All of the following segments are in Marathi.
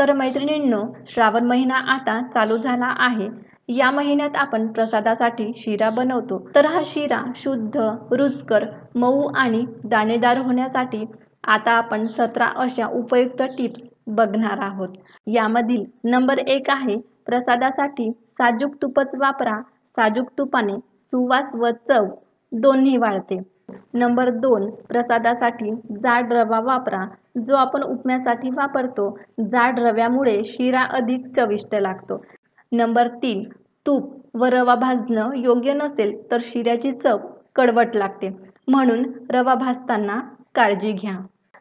तर मैत्रिणींनो श्रावण महिना आता चालू झाला आहे. या महिन्यात आपण प्रसादासाठी शिरा बनवतो. तर हा शिरा शुद्ध रुचकर मऊ आणि दाणेदार होण्यासाठी आता आपण सतरा अशा उपयुक्त टिप्स बघणार आहोत. यामधील नंबर एक आहे प्रसादासाठी साजूक तुपच वापरा. साजूक तुपाने सुवास व चव दोन्ही वाढते. नंबर दोन प्रसादासाठी जाड रवा वापरा. जो आपण उपम्यासाठी वापरतो जाड रव्यामुळे शिरा अधिक चविष्ट लागतो. नंबर तीन तूप व रवा भाजणं योग्य नसेल तर शिऱ्याची चव कडवट लागते. म्हणून रवा भाजताना काळजी घ्या.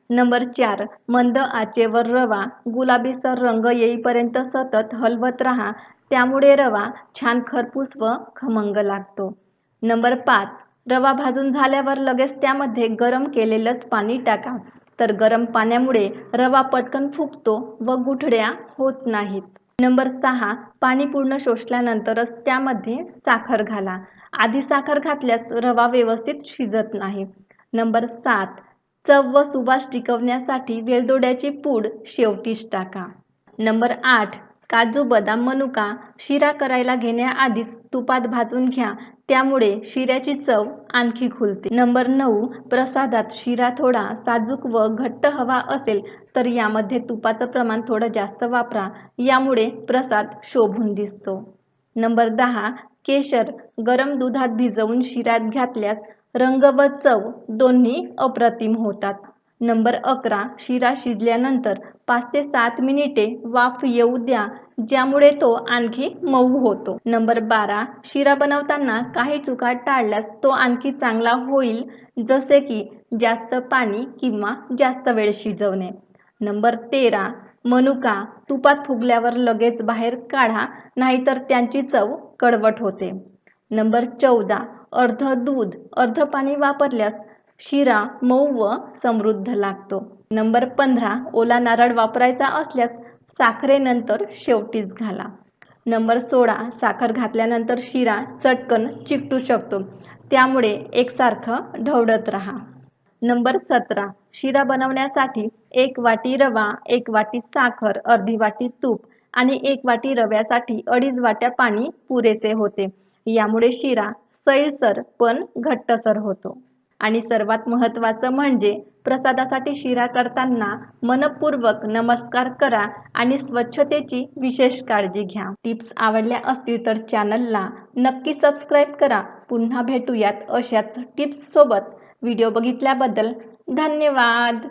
नंबर चार मंद आचेवर रवा गुलाबीसर रंग येईपर्यंत सतत हलवत राहा. त्यामुळे रवा छान खरपूस व खमंग लागतो. नंबर पाच रवा भाजून झाल्यावर लगेच त्यामध्ये गरम केलेलंच पाणी टाका. तर गरम पाण्यामुळे रवा पटकन फुगतो व गुठड्या होत नाहीत. नंबर सहा पाणी पूर्ण शोषल्यानंतरच त्यामध्ये साखर घाला. आधी साखर घातल्यास रवा व्यवस्थित शिजत नाही. नंबर सात चव व सुवास टिकवण्यासाठी वेलदोड्याची पूड शेवटीच टाका. नंबर आठ काजू बदाम मनुका शिरा करायला घेण्याआधीच तुपात भाजून घ्या. त्यामुळे शिऱ्याची चव आणखी खुलते. नंबर नऊ प्रसादात शिरा थोडा साजूक व घट्ट हवा असेल तर यामध्ये तुपाचं प्रमाण थोडं जास्त वापरा. यामुळे प्रसाद शोभून दिसतो. नंबर दहा केशर गरम दुधात भिजवून शिऱ्यात घातल्यास रंग व चव दोन्ही अप्रतिम होतात. नंबर अकरा शिरा शिजल्यानंतर पाच ते सात मिनिटे वाफ येऊ द्या ज्यामुळे तो आणखी मऊ होतो. नंबर बारा शिरा बनवताना काही चुका टाळल्यास तो आणखी चांगला होईल जसे की जास्त पाणी किंवा जास्त वेळ शिजवणे. नंबर तेरा मनुका तुपात फुगल्यावर लगेच बाहेर काढा नाहीतर त्यांची चव कडवट होते. नंबर चौदा अर्ध दूध अर्ध पाणी वापरल्यास शिरा मऊ व समृद्ध लागतो. नंबर पंधरा ओला नारळ वापरायचा असल्यास साखरेनंतर शेवटीच घाला. नंबर सोळा साखर घातल्यानंतर शिरा चटकन चिकटू शकतो. त्यामुळे एकसारखं ढवळत राहा. नंबर सतरा शिरा बनवण्यासाठी एक वाटी रवा एक वाटी साखर अर्धी वाटी तूप आणि एक वाटी रव्यासाठी अडीच वाट्या पाणी पुरेसे होते. यामुळे शिरा सैलसर पण घट्टसर होतो. आणि सर्वात महत्त्वाचं म्हणजे प्रसादासाठी शिरा करताना मनपूर्वक नमस्कार करा आणि स्वच्छतेची विशेष काळजी घ्या. टिप्स आवडल्या असतील तर चॅनलला नक्की सबस्क्राईब करा. पुन्हा भेटूयात अशाच टिप्ससोबत व्हिडिओ बघितल्याबद्दल धन्यवाद.